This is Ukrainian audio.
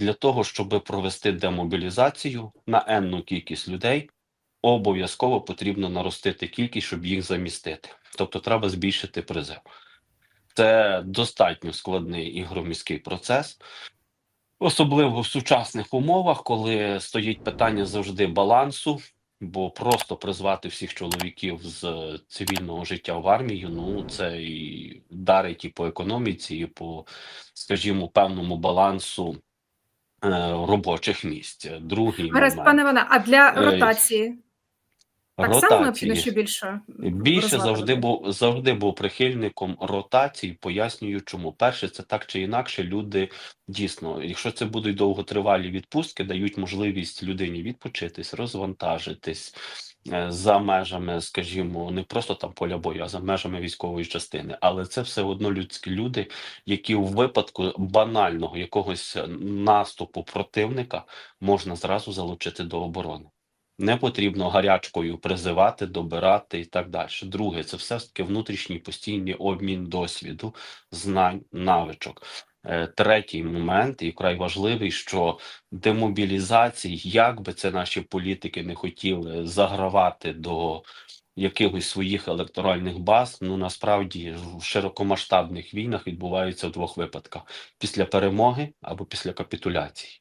для того, щоб провести демобілізацію на енну кількість людей, обов'язково потрібно наростити кількість, щоб їх замістити. Тобто треба збільшити призив. Це достатньо складний і громіський процес, особливо в сучасних умовах, коли стоїть питання завжди балансу, бо просто призвати всіх чоловіків з цивільного життя в армію, ну це і дарить і по економіці, і по, скажімо, певному балансу робочих місць. Другий Гаразд, момент. пане Вона, а для Е, ротації так само необхідно ще більше Більше завжди був завжди був прихильником ротацій. Пояснюю, чому перше, це так чи інакше. Люди дійсно, якщо це будуть довготривалі відпустки, дають можливість людині відпочитись, розвантажитись е, за межами, скажімо, не просто там поля бою, а за межами військової частини. Але це все одно людські люди, які у випадку банального якогось наступу противника можна зразу залучити до оборони. Не потрібно гарячкою призивати, добирати і так далі. Друге, це все ж таки внутрішній постійний обмін досвіду, знань, навичок. Е, Третій момент, і вкрай важливий, що демобілізації, як би це наші політики не хотіли загравати до якихось своїх електоральних баз, ну насправді в широкомасштабних війнах відбуваються в двох випадках: після перемоги або після капітуляції.